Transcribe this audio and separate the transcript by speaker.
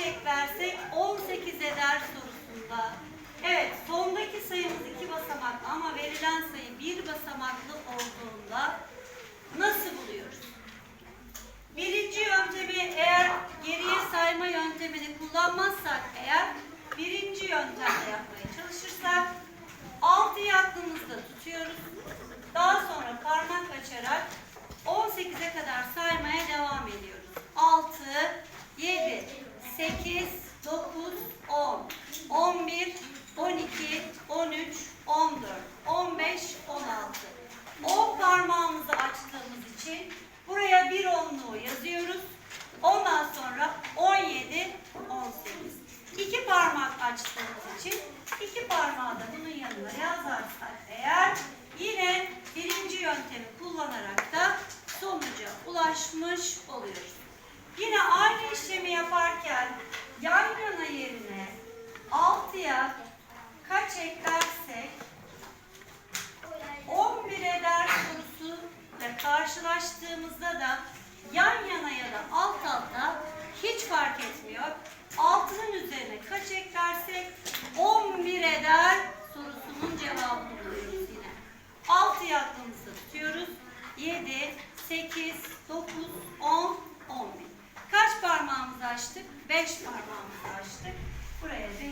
Speaker 1: eklersek 18 eder sorusunda. Evet, sondaki sayımız iki basamaklı ama verilen sayı bir basamaklı olduğunda nasıl buluyoruz? Birinci yöntemi eğer geriye sayma yöntemini kullanmazsak eğer birinci yöntemle yapmaya çalışırsak 6'yı aklımızda tutuyoruz. Daha sonra parmak açarak 18'e kadar saymaya devam ediyoruz. 6, 7, 8, 9, 10, 11, 12, 13, 14, 15, 16. 10 parmağımızı açtığımız için buraya bir onluğu yazıyoruz. Ondan sonra 17, 18. İki parmak açtığımız için iki parmağı da bunun yanına yazarsak eğer yine birinci yöntemi kullanarak da sonuca ulaşmış oluyoruz. Yine aynı işlemi yaparken yan yana yerine 6'ya kaç eklersek 11 eder sorusuyla karşılaştığımızda da yan yana ya da alt alta hiç fark etmiyor. Altının üzerine kaç eklersek 11 eder sorusunun cevabını buluyoruz yine. 6'yı aklımızda tutuyoruz. 7, 8, 9, 10, 11. Kaç parmağımızı açtık? 5 parmağımızı açtık. Buraya 5'i yazıyoruz.